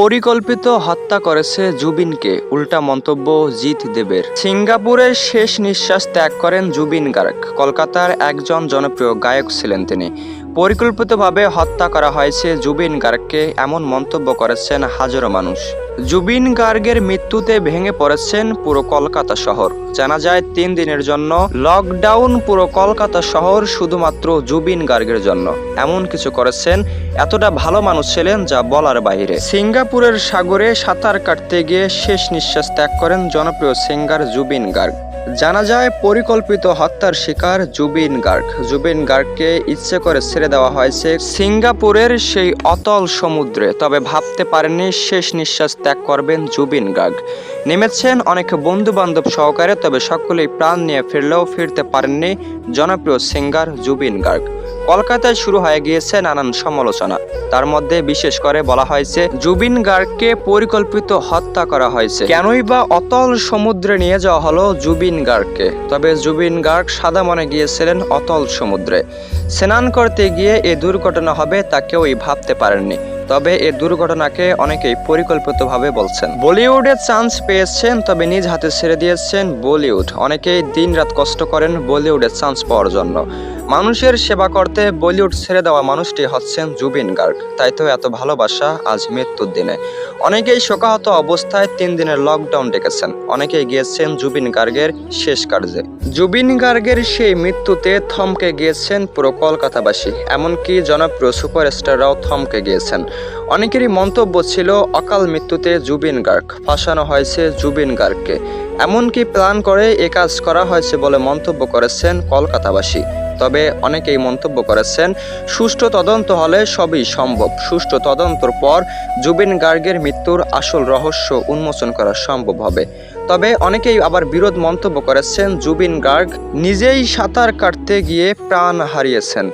পরিকল্পিত হত্যা করেছে জুবিনকে, উল্টা মন্তব্য জিত দেবের। সিঙ্গাপুরের শেষ নিঃশ্বাস ত্যাগ করেন জুবিন গার্গ। কলকাতার একজন জনপ্রিয় গায়ক ছিলেন তিনি। পরিকল্পিতভাবে হত্যা করা হয়েছে জুবিন গার্গকে এমন মন্তব্য করেছেন হাজারো মানুষ। জুবিন গার্গের মৃত্যুতে ভেঙে পড়েছেন পুরো কলকাতা শহর। জানা যায়, তিন দিনের জন্য লকডাউন পুরো কলকাতা শহর শুধুমাত্র জুবিন গার্গের জন্য। এমন কিছু করেছেন এতটা ভালো মানুষ ছিলেন যা বলার বাইরে। সিঙ্গাপুরের সাগরে সাঁতার কাটতে গিয়ে শেষ নিঃশ্বাস ত্যাগ করেন জনপ্রিয় সিঙ্গার জুবিন গার্গ। জানা যায়, পরিকল্পিত হত্যার শিকার জুবিন গার্গ। জুবিন গার্গকে ইচ্ছে করে ছেড়ে দেওয়া হয়েছে সিঙ্গাপুরের সেই অতল সমুদ্রে, তবে ভাবতে পারেননি, শেষ নিঃশ্বাস ত্যাগ করবেন জুবিন গার্গ। নেমেছেন অনেক বন্ধু বান্ধব সহকারে, তবে সকলেই প্রাণ নিয়ে ফিরলেও ফিরতে পারেননি জনপ্রিয় সিঙ্গার জুবিন গার্গ। কলকাতায় শুরু হয়ে গিয়েছে নানান সমালোচনা। তার মধ্যে বিশেষ করে বলা হয়েছে, জুবিন গার্গকে পরিকল্পিত হত্যা করা হয়েছে। কেনই বা অতল সমুদ্রে নিয়ে যাওয়া হলো জুবিন গার্গকে। তবে জুবিন গার্গ সাদা মনে গিয়েছিলেন অতল সমুদ্রে। স্নান করতে গিয়ে এ দুর্ঘটনা হবে তা কেউই ভাবতে পারেননি। তবে এ দুর্ঘটনাকে অনেকেই পরিকল্পিতভাবে বলছেন। বলিউডে চান্স পেয়েছেন, তবে নিজ হাতে ছেড়ে দিয়েছেন বলিউড। অনেকেই দিনরাত কষ্ট করেন বলিউডে চান্স পাওয়ার জন্য। মানুষের সেবা করতে বলিউড ছেড়ে দেওয়া মানুষটি হচ্ছেন জুবিন গার্গ। তাই তো এত ভালোবাসা আজ মৃত্যুর দিনে। অনেকেই শোকাহত অবস্থায় তিন দিনের লকডাউন ডেকেছেন। অনেকেই গিয়েছেন জুবিন গার্গের শেষ কার্যে। জুবিন গার্গের সেই মৃত্যুতে থমকে গিয়েছেন পুরো কলকাতাবাসী, এমনকি জনপ্রিয় সুপারস্টাররাও থমকে গিয়েছেন। অনেকেরই মন্তব্য ছিল, অকাল মৃত্যুতে জুবিন গার্গ। ফাঁসানো হয়েছে জুবিন গার্গকে। এমনকি প্ল্যান করে এ কাজ করা হয়েছে বলে মন্তব্য করেছেন কলকাতাবাসী। তবে অনেকেই মন্তব্য করেছেন, সুষ্ঠু তদন্ত হলে সবই সম্ভব। সুষ্ঠু তদন্তর পর জুবিন গার্গের মৃত্যুর আসল রহস্য উন্মোচন করা সম্ভব হবে। তবে অনেকেই আবার বিরোধ মন্তব্য করেছেন, জুবিন গার্গ নিজেই সাঁতার কাটতে গিয়ে প্রাণ হারিয়েছেন।